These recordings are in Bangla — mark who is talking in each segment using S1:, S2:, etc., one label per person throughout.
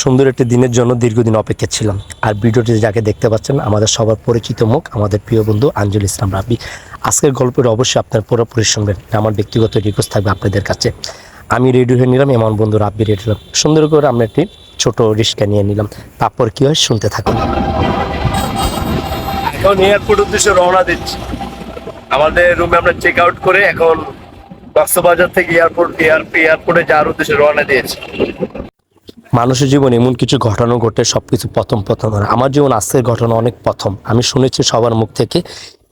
S1: সুন্দর একটি দিনের জন্য দীর্ঘদিন অপেক্ষা ছিলাম। আর ভিডিওটি যাকে দেখতে পাচ্ছেন, আমাদের সবার পরিচিত মুখ, আমাদের প্রিয় বন্ধু আঞ্জুল ইসলাম রাব্বি। আজকের গল্পের অবশ্যই আপনার পুরোপুরি শুনবেন। আমার ব্যক্তিগত রিকোয়েস্ট থাকবে আপনাদের কাছে। আমি রেডি হয়ে নিলাম, এমন বন্ধু রাব্বি রেডি হলাম। সুন্দর করে আমরা একটি ছোট রিস্কা নিয়ে নিলাম। তারপর কি হয় শুনতে থাকুন।
S2: এখন এয়ারপোর্ট উদ্দেশ্যে রওনা দিচ্ছি। আমাদের রুমে আমরা চেক আউট করে এখন কক্সবাজার থেকে এয়ারপোর্ট এয়ারপোর্টে যাওয়ার উদ্দেশ্যে রওনা দিয়েছি।
S1: মানুষের জীবনে এমন কিছু ঘটনা ঘটে, সবকিছু প্রথম প্রথম হয়। আমার জীবন আজকের ঘটনা অনেক প্রথম। আমি শুনেছি সবার মুখ থেকে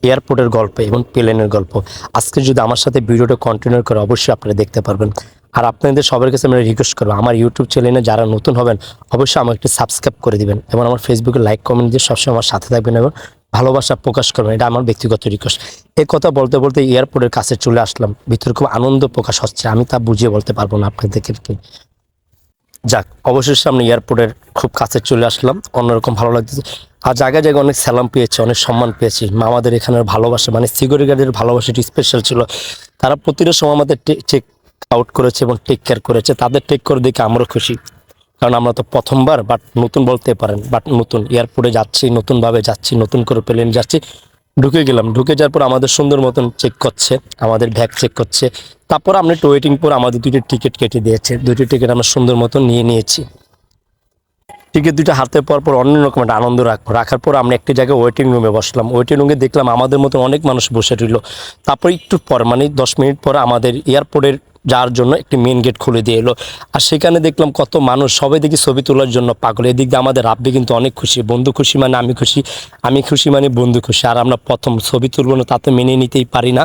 S1: এয়ারপোর্টের গল্প এবং প্লেনের গল্প। আজকে যদি আমার সাথে ভিডিওটা কন্টিনিউ করে, অবশ্যই আপনারা দেখতে পারবেন। আর আপনাদের সবার কাছে আমি রিকোয়েস্ট করব, আমার ইউটিউব চ্যানেলে যারা নতুন হবেন, অবশ্যই আমাকে একটি সাবস্ক্রাইব করে দিবেন এবং আমার ফেসবুকে লাইক কমেন্ট দিয়ে সবসময় আমার সাথে থাকবেন এবং ভালোবাসা প্রকাশ করবেন। এটা আমার ব্যক্তিগত রিকোয়েস্ট এই কথা বলতে বলতে এয়ারপোর্টের কাছে চলে আসলাম। ভিতরে খুব আনন্দ প্রকাশ হচ্ছে। আমি তা বুঝিয়ে বলতে পারব না আপনাদেরকে। যাক, অবশেষে আমরা এয়ারপোর্টের খুব কাছে চলে আসলাম। অন্যরকম ভালো লাগতেছে আর জায়গায় জায়গায় অনেক সালাম পেয়েছি, অনেক সম্মান পেয়েছি। আমাদের এখানের ভালোবাসা মানে সিকিউরিটি গার্ডের ভালোবাসাটি স্পেশাল ছিল। তারা প্রতিটা সময় আমাদের চেক আউট করেছে এবং টেক কেয়ার করেছে। তাদের টেক করে দেখে আমরা খুশি। কারণ আমরা তো প্রথমবার বাট নতুন বলতে পারেন বাট নতুন। এয়ারপোর্টে যাচ্ছি, নতুনভাবে যাচ্ছি, নতুন করে প্লেন যাচ্ছি। ঢুকে গেলাম। ঢুকে যাওয়ার পর আমাদের সুন্দর মতন চেক করছে, আমাদের ব্যাগ চেক করছে। তারপর আমরা একটু ওয়েটিং পর আমাদের দুটি টিকিট কেটে দিয়েছে। দুটি টিকিট আমরা সুন্দর মতন নিয়ে নিয়েছি। টিকিট দুটো হাতে পর পর অন্য রকম একটা আনন্দ রাখব রাখার পর আমরা একটি জায়গায় ওয়েটিং রুমে বসলাম। ওয়েটিং রুমে দেখলাম আমাদের মতন অনেক মানুষ বসে রইল। তারপর একটু পর মানে দশ মিনিট পর আমাদের এয়ারপোর্টের যাওয়ার জন্য একটি মেন গেট খুলে দিয়ে এলো। আর সেখানে দেখলাম কত মানুষ, সবাই দেখি ছবি তোলার জন্য পাগল। এদিক দিয়ে আমাদের রাব্বি কিন্তু অনেক খুশি, বন্ধু খুশি মানে আমি খুশি আমি খুশি মানে বন্ধু খুশি। আর আমরা প্রথম ছবি তুলবো না তাতে মেনে নিতেই পারি না।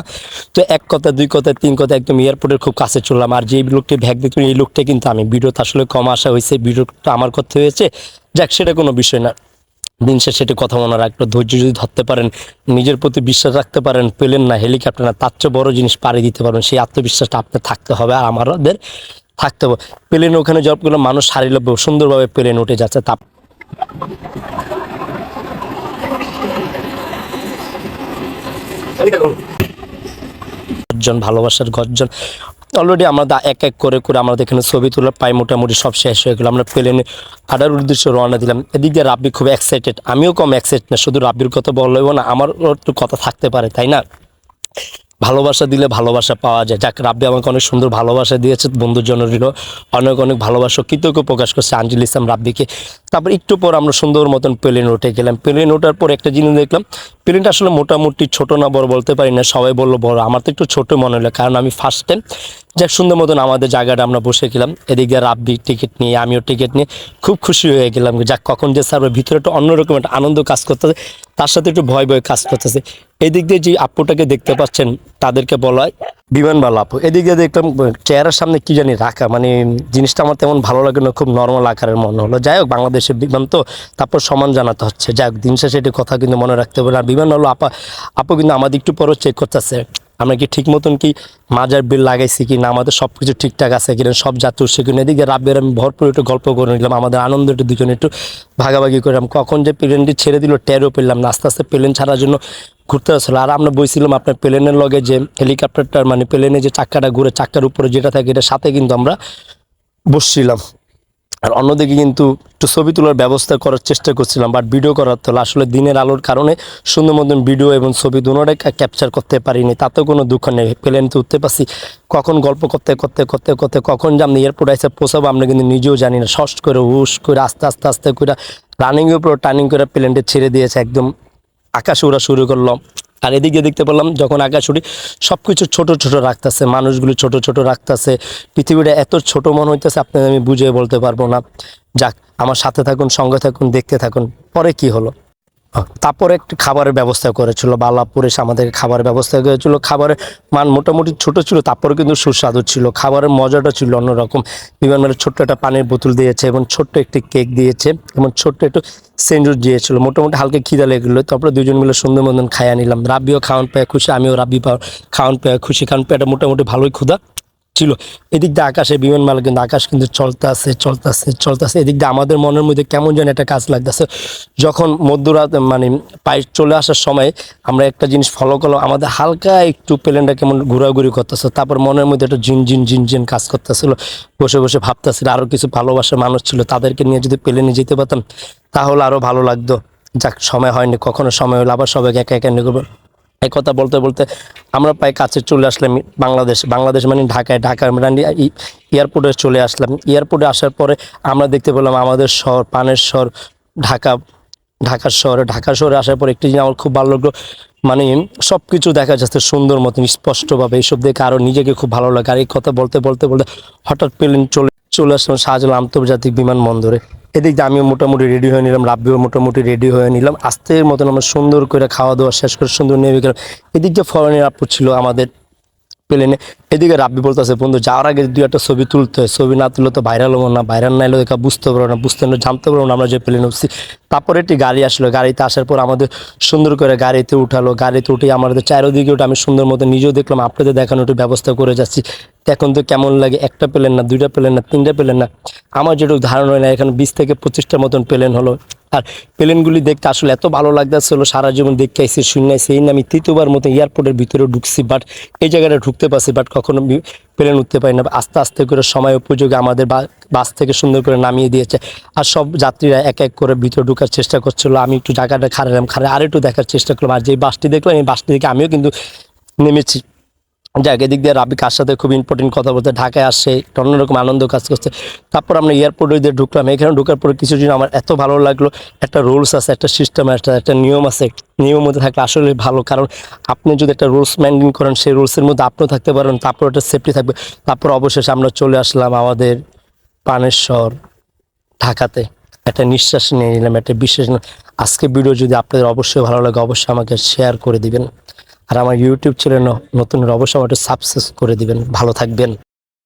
S1: তো এক কথা দুই কথা তিন কথা একদম এয়ারপোর্টের খুব কাছে চললাম। আর যেই লোকটি ভ্যাগ দেখলাম এই লোকটা কিন্তু আমি। ভিডিওতে আসলে কম আসা হয়েছে, ভিডিওটা আমার করতে হয়েছে। যাক, সেটা কোনো বিষয় না। দিন শেষে কথা মনে রাখল, ধৈর্য যদি ধরতে পারেন, নিজের প্রতি বিশ্বাস রাখতে পারেন, পেলেন না হেলিকপ্টার না তার চেয়ে বড় জিনিস পাড়ি দিতে পারবেন? সেই আত্মবিশ্বাসটা আপনার থাকতে হবে আর আমাদের থাকতে হবে। প্লেন ওখানে জব করলে মানুষ সারিলভ্য সুন্দরভাবে প্লেন, উঠে যাচ্ছে তা গর্জন, ভালোবাসার গর্জন। অলরেডি আমরা এক এক করে করে আমাদের এখানে ছবি তোলা পাই মোটামুটি সব শেষ হয়ে গেলো। আমরা প্লেনে আডার উদ্দেশ্যে রওনা দিলাম। এদিক দিয়ে রাব্বি খুব এক্সাইটেড আমিও কম এক্সাইটেড না, শুধু রাব্বির কথা বললেও না, আমারও একটু কথা থাকতে পারে, তাই না? ভালোবাসা দিলে ভালোবাসা পাওয়া যায়। যাক, রাব্বি আমাকে অনেক সুন্দর ভালোবাসা দিয়েছে, বন্ধুর জন্য দিল অনেক অনেক ভালোবাসা, কৃতজ্ঞ প্রকাশ করছে আঞ্জলি ইসলাম রাব্বিকে। তারপর একটু পর আমরা সুন্দর মতন প্লেন উঠে গেলাম। প্লেন ওঠার পর একটা জিনিস দেখলাম প্লেনটা আসলে মোটামুটি ছোট না বড় বলতে পারি না, সবাই বলল বড়। আমার তো একটু ছোট মনে হলো, কারণ আমি ফার্স্ট টাইম যাক, সুন্দর মতন আমাদের জায়গাটা আমরা বসে গেলাম। এদিক দিয়ে রাব্বি টিকিট নিয়ে, আমিও টিকিট নিয়ে খুব খুশি হয়ে গেলাম। যাক, কখন যে স্যার ভিতরে একটা অন্যরকম একটা আনন্দ কাজ করতেছে, তার সাথে একটু ভয় ভয় কাজ করতেছে। এদিক দিয়ে যে আপুটাকে দেখতে পাচ্ছেন তাদেরকে বলা হয় বিমানবালা আপু এদিক দেখলাম চেয়ারের সামনে কি জানি রাখা মানে জিনিসটা আমার তেমন ভালো লাগে না, খুব নর্মাল আকারের মনে হলো। যাই হোক, বাংলাদেশের বিমান তো তারপর সমান জানাতে হচ্ছে। যাই হোক, দিন শেষে এটি কথা কিন্তু মনে রাখতে হবে আর বিমান হলো আপা, আপু কিন্তু আমাদের একটু পরও চেক করতেছে। আমরা কি ঠিক মতন কি মাজার বিল লাগাইছি কি না? আমাদের সব কিছু ঠিকঠাক আছে কিনা? সব উঠছে কিনা এদিকে রাব্বের আমি ভরপুর একটু গল্প করে নিলাম, আমাদের আনন্দ একটু দুজনে একটু ভাগাভাগি করলাম কখন যে প্লেনটি ছেড়ে দিল, টেরও পেলাম আস্তে আস্তে প্লেন ছাড়ার জন্য ঘুরতে আসলো। আর আমরা বইছিলাম আপনার প্লেনের লগে যে হেলিকপ্টারটার মানে প্লেনে যে চাক্কাটা ঘুরে, চাক্কার উপরে যেটা থাকে, এটার সাথে কিন্তু আমরা বসছিলাম। আর অন্যদিকে কিন্তু একটু ছবি তোলার ব্যবস্থা করার চেষ্টা করছিলাম বাট ভিডিও করার তো আসলে দিনের আলোর কারণে সুন্দর মতন ভিডিও এবং ছবি দুটোটাই ক্যাপচার করতে পারিনি, তাতেও কোনো দুঃখ নেই। প্লেনতে উঠতে পারছি, কখন গল্প করতে করতে করতে করতে, কখন যে আপনি এয়ারপোর্ট এসে পৌঁছাবো, আমরা কিন্তু নিজেও জানি না। শস্ট করে, হুশ করে, আস্তে আস্তে আস্তে করে রানিংয়ের উপর টার্নিং করে প্লেনটা ছেড়ে দিয়েছে, একদম আকাশে ওরা শুরু করলাম আর এদিকে দেখতে পেলাম যখন আকাশ উঠি সব কিছু ছোটো ছোটো রাখতেছে, মানুষগুলো ছোট ছোট রাখতেছে, পৃথিবীটা এত ছোট মনে হইতেছে, আপনাদের আমি বুঝিয়ে বলতে পারব না। যাক, আমার সাথে থাকুন, সঙ্গে থাকুন, দেখতে থাকুন, পরে কি হলো? তারপরে একটু খাবারের ব্যবস্থা করেছিল, বালাপুর এসে আমাদের খাবারের ব্যবস্থা করেছিল। খাবারের মান মোটামুটি ছোট ছিল, তারপরে কিন্তু সুস্বাদু ছিল। খাবারের মজাটা ছিল অন্যরকম। বিমান মানে ছোট্ট একটা পানির বোতল দিয়েছে এবং ছোট্ট একটি কেক দিয়েছে এবং ছোট্ট একটু সেন্ডুইচ দিয়েছিল। মোটামুটি হালকা খিদা লেগেলো তারপরে দুজন মিলে সুন্দর মতন খাইয়া নিলাম। রাব্বিও খাওয়ান পেয়ে খুশি, আমিও রাব্বি খাওয়ান পেয়ে খুশি খাওয়ান পেয়েটা মোটামুটি ভালোই ক্ষুদা ছিল। এদিক দিয়ে আকাশে বিমান মাল কিন্তু আকাশ কিন্তু চলতে আছে চলতে আছে চলতে আছে এদিক দিয়ে আমাদের মনের মধ্যে কেমন যেন একটা কাজ লাগতেছে। যখন মধ্যরাত মানে পায়ে চলে আসার সময় আমরা একটা জিনিস ফলো করলাম, আমাদের হালকা একটু প্লেনটা কেমন ঘোরাঘুরি করতেছে। তারপর মনের মধ্যে একটা জিন জিন কাজ করতেছিল। বসে বসে ভাবতেছিল আরও কিছু ভালোবাসার মানুষ ছিল, তাদেরকে নিয়ে যদি প্লেনে যেতে পারতাম, তাহলে আরও ভালো লাগতো। যাক, সময় হয়নি, কখনো সময় হলো, আবার সবাইকে একা একা নিয়ে এই কথা বলতে বলতে আমরা প্রায় কাছে চলে আসলাম বাংলাদেশ বাংলাদেশ মানে ঢাকায়, ঢাকার মানে এয়ারপোর্টে চলে আসলাম। এয়ারপোর্টে আসার পরে আমরা দেখতে পেলাম আমাদের শহর, পানের শহর, ঢাকা ঢাকার শহরে, ঢাকা শহরে আসার পর একটি জিনিস আমার খুব ভালো লাগল মানে সব কিছু দেখা যাচ্ছে সুন্দর মতন, স্পষ্টভাবে এইসব দেখে আরও নিজেকে খুব ভালো লাগে। আর এই কথা বলতে বলতে বলতে হঠাৎ প্লেন চলে চলে আসলাম শাহজালাল আন্তর্জাতিক বিমানবন্দরে। এদিক দিয়ে আমিও মোটামুটি রেডি হয়ে নিলাম, রাব্বিও মোটামুটি রেডি হয়ে নিলাম। আস্তের মতন আমরা সুন্দর করে খাওয়া দাওয়া শেষ করে সুন্দর নেমে গেলাম এদিক দিয়ে ফরেনের আপু ছিল আমাদের প্লেনে এদিকে রাব্বি বলতেছে, বন্ধু, যাওয়ার আগে দুই একটা ছবি তুলতে হয়। ছবি না তুললে তো ভাইরাল হব না। ভাইরাল না এলে দেখা বুঝতে পারব না, বুঝতে না, জানতে পারব না আমরা যে প্লেনে উঠছি। তারপরে একটি গাড়ি আসলো। গাড়িতে আসার পর আমাদের সুন্দর করে গাড়িতে উঠালো। গাড়িতে উঠে আমাদের চারিদিকে ওটা আমি সুন্দর মতো নিজেও দেখলাম, আপনাদের দেখানো একটু ব্যবস্থা করে যাচ্ছি। এখন তো কেমন লাগে? একটা প্লেন না, দুইটা প্লেন না, তিনটা প্লেন না। আমার যেটুকু ধারণা হয় না, এখানে বিশ থেকে পঁচিশটার মতন প্লেন হলো। আর প্লেনগুলি দেখতে আসলে এত ভালো লাগতেছিল সারা জীবন দেখতে আইসি শুনে আইসি। এই না আমি তৃতীয়বার মতো এয়ারপোর্টের ভিতরে ঢুকছি বাট এই জায়গাটা ঢুকতে পারছি বাট কখনো প্লেন উঠতে পারি না। আস্তে আস্তে করে সময় উপযোগী আমাদের বাস থেকে সুন্দর করে নামিয়ে দিয়েছে। আর সব যাত্রীরা এক এক করে ভিতরে ঢুকার চেষ্টা করছিল। আমি একটু জায়গাটা খারালাম খারে আর একটু দেখার চেষ্টা করলাম। আর যে বাসটি দেখলাম, এই বাসটি দেখে আমিও কিন্তু নেমেছি। যাক, এদিক দিয়ে রাবি কার সাথে খুব ইম্পর্টেন্ট কথা বলতে, ঢাকায় আসছে, একটা অন্যরকম আনন্দ কাজ করছে। তারপর আমরা এয়ারপোর্টে দিয়ে ঢুকলাম এখানে ঢোকার পরে কিছু দিন আমার এত ভালো লাগল, একটা রুলস আছে, একটা সিস্টেম আছে, একটা নিয়ম আছে, নিয়মের মধ্যে থাকলে আসলে ভালো, কারণ আপনি যদি একটা রুলস মেনটেন করেন, সেই রুলসের মধ্যে আপনিও থাকতে পারেন, তারপর একটা সেফটি থাকবে। তারপর অবশেষে আমরা চলে আসলাম আমাদের পানেশ্বর, ঢাকাতে। একটা নিঃশ্বাস নিয়ে নিলাম, একটা বিশ্বাস আজকে ভিডিও যদি আপনাদের অবশ্যই ভালো লাগে, অবশ্যই আমাকে শেয়ার করে দিবেন। আর আমার ইউটিউব চ্যানেল নতুন অবশ্যই আমাকে সাবস্ক্রাইব করে দিবেন। ভালো থাকবেন।